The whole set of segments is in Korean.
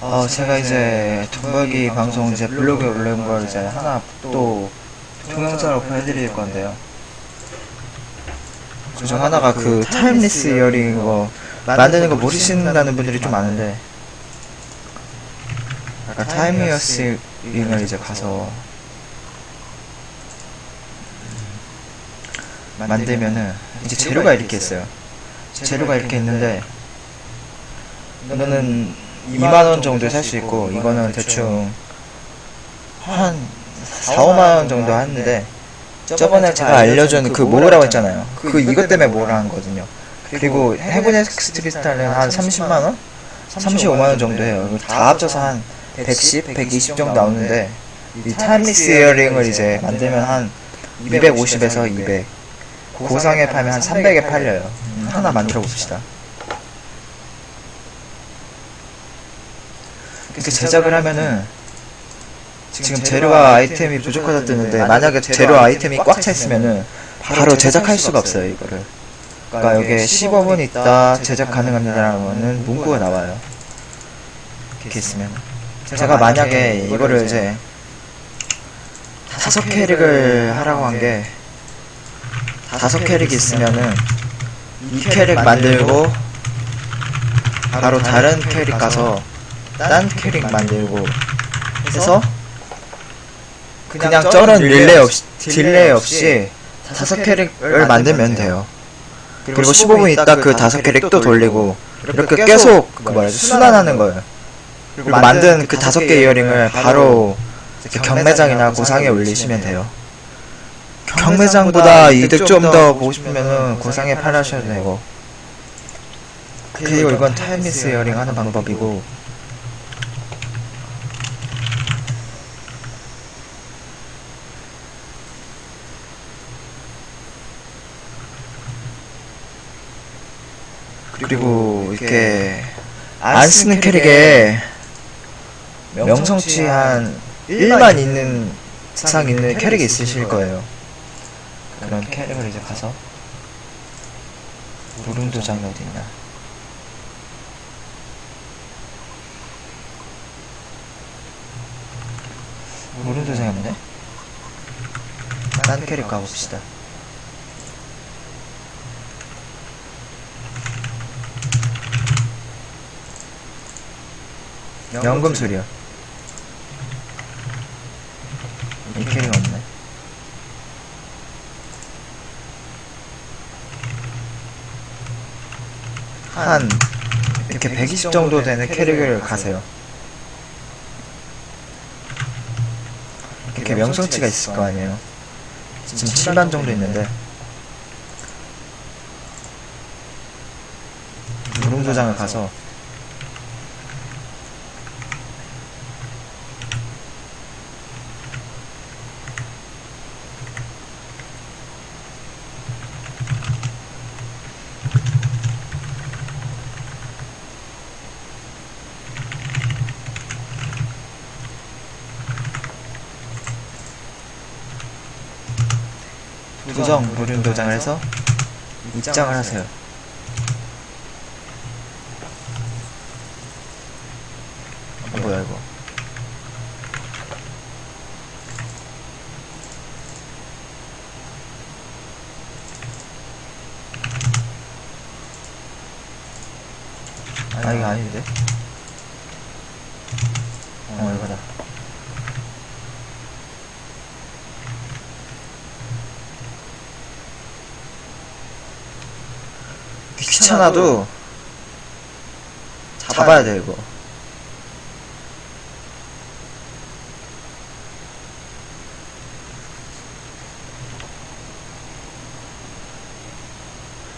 어, 제가 이제 돈 벌기 방송 이제 블로그에 올린 걸 이제 하나 또 동영상으로 보여드릴 건데요. 그중 하나가 그 타임리스 이어링 거 만드는 거 모르신다는 분들이 좀 많은데 아까 타임리어스 링을 이제 가서 만들면은 이제 재료가 이렇게 있어요. 재료가 이렇게 있는데 이거는 2만원 정도에 살 수 있고 이거는 대충 한 4, 5만원 정도 하는데 저번에 제가 알려준 그 모으라고 했잖아요. 그 이것 때문에 모으라 한 거거든요. 그리고 해군 엑스트 크리스탈은 한 30만원? 35만원 정도 해요. 다 합쳐서 한 110, 120 정도 나오는데 이 타임리스 이어링을 이제 만들면 한 250에서 200 고상에 팔면 한 300에 팔려요. 음, 하나 만들어 봅시다 이렇게 제작을 하면은 지금 재료와 아이템이 부족하다 뜨는데 만약에 재료 아이템이 꽉 차 있으면은 바로 제작할 수가 없어요 이거를. 그러니까 여기에 15분 있다 제작 가능합니다라는 문구가 나와요. 이렇게 있으면. 제가 만약에 이거를 이제 다섯 캐릭을 하라고 한 게 다섯 캐릭이 있으면은 이 캐릭 만들고 바로 다른 캐릭 가서 딴 캐릭 만들고 해서 그냥 쩔은 릴레이 없이 딜레이 없이 다섯 캐릭을 만들면 돼요. 그리고 15분 있다 그 다섯 캐릭 또 돌리고 이렇게 계속 그 뭐라 지 순환하는 거예요. 그리고 만든 그 다섯 개 이어링을 바로 경매장이나 고상에 올리시면 돼요. 경매장보다 이득 좀 더 보고 싶으면은 고상에 팔으셔도 되고 그리고 이건 타임리스 이어링 하는 방법이고 그리고 이렇게 안 쓰는 캐릭에 명성치 한 1만 있는 이상 있는 캐릭이 있으실 거예요. 그런 캐릭을 이제 가서 무릉 도장이 어디 있나? 무릉 도장이 없네? 딴 캐릭 가봅시다. 연금 수리요. 이 캐릭 없네. 한 이렇게 120 정도 되는 캐릭을 가세요. 이렇게 명성치가 있을 거 아니에요. 지금 7만 정도 있는데 무릉도장을 가서 도정 무륜 도장을 해서 입장을 하세요. 어, 뭐야 이거? 아 이거 아닌데? 어 이거다. 귀찮아도 잡아야 돼. 이거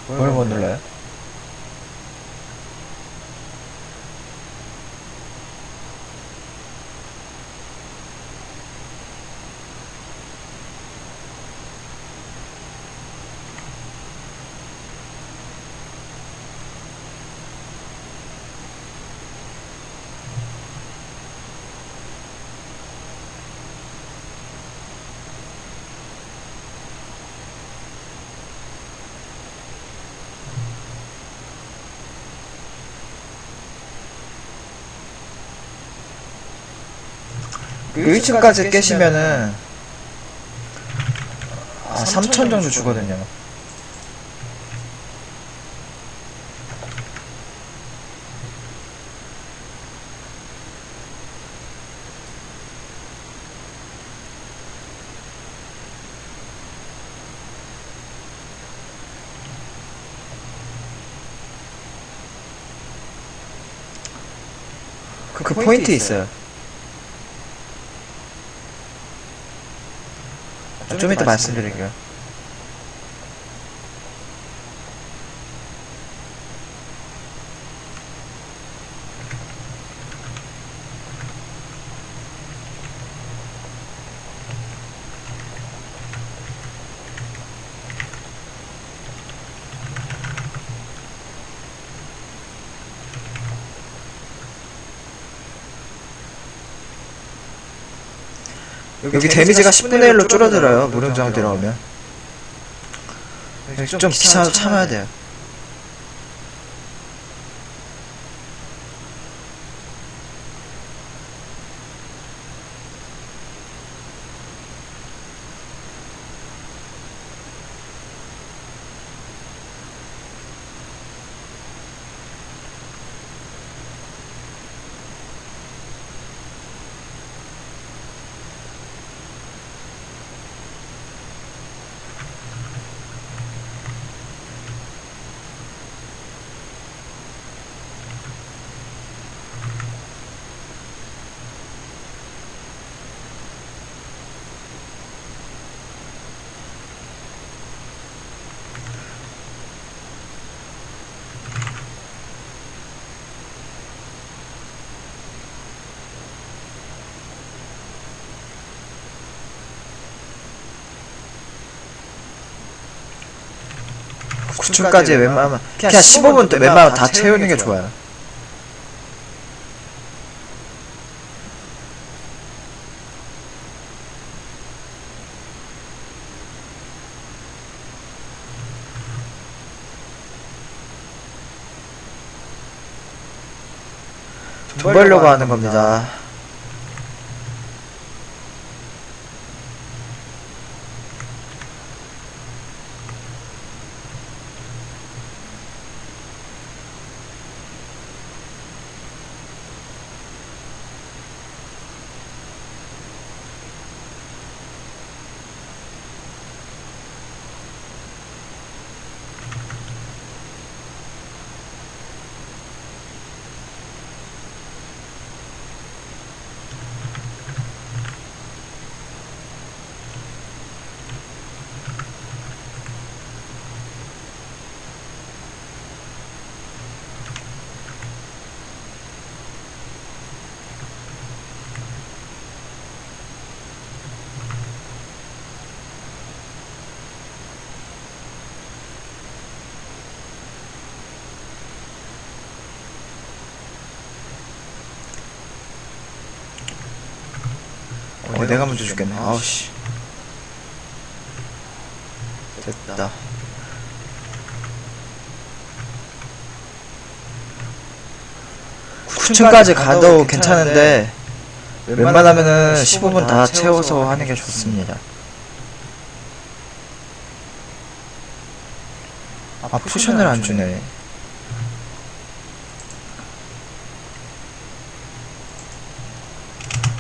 뭘못 눌러요? 1층까지 깨시면은 아, 3천 정도 주거든요. 그, 그 포인트 있어요. 좀 이따 말씀드릴게요. 여기 데미지가 10분의 1로 줄어들어요. 무릉정 들어오면. 좀 귀찮아서 참아야 돼요. 구층까지 웬만하면 그냥 15분 때 웬만하면 다 채우는 게 좋아요. 돈 벌려고 하는 겁니다. 어, 내가 먼저 죽겠네. 아우씨. 됐다. 구층까지 가도 괜찮은데, 웬만하면은 15분 다 채워서 하는 게 좋습니다. 아, 포션을 안 주네.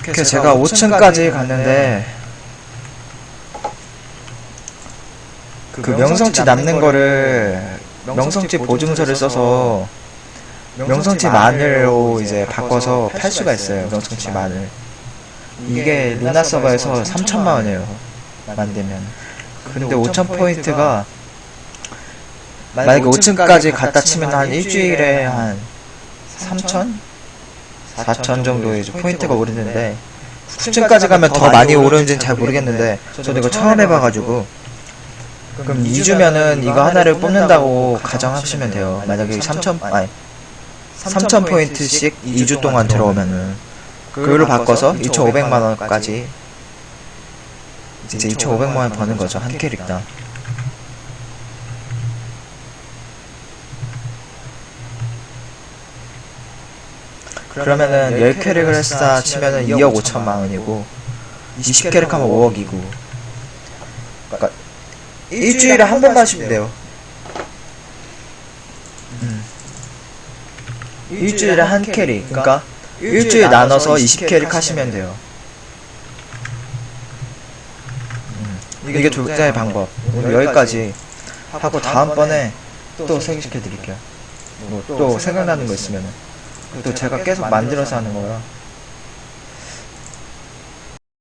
그래서 제가 5층까지 갔는데 그 명성치 남는 거를 명성치 보증서를 써서 명성치 만으로 이제 바꿔서 팔 수가 있어요. 명성치 만을. 이게 루나 서버에서 3천만 원이에요. 만들면. 근데 5천 포인트가 만약에 5층까지 갔다 치면 한 일주일에 한 3천? 4천 정도의 포인트가 오르는데 9층까지 가면 더 많이 오르는지는 잘 모르겠는데 저도 이거 처음 해봐가지고 그럼 2주면은 이거 하나를 뽑는다고 가정하시면 돼요. 만약에 3천 아니 3천 포인트씩 2주 동안 들어오면은 그걸로 바꿔서 2,500만 원까지 이제 2,500만 원 버는 거죠. 한 캐릭당 그러면은 10캐릭을 했다 치면은 2억 5천만 원이고 20캐릭 하면 5억이고. 그러니까 일주일에 한 번만 하시면 돼요. 음. 일주일에 한 캐릭 그러니까 일주일 나눠서 20캐릭 하시면 돼요. 음. 이게 독자의 방법. 오늘 여기까지 하고 다음번에 또 소개시켜 드릴게요. 뭐 또 생각나는 거 있으면은 또 제가 계속 만들어서 하는 거라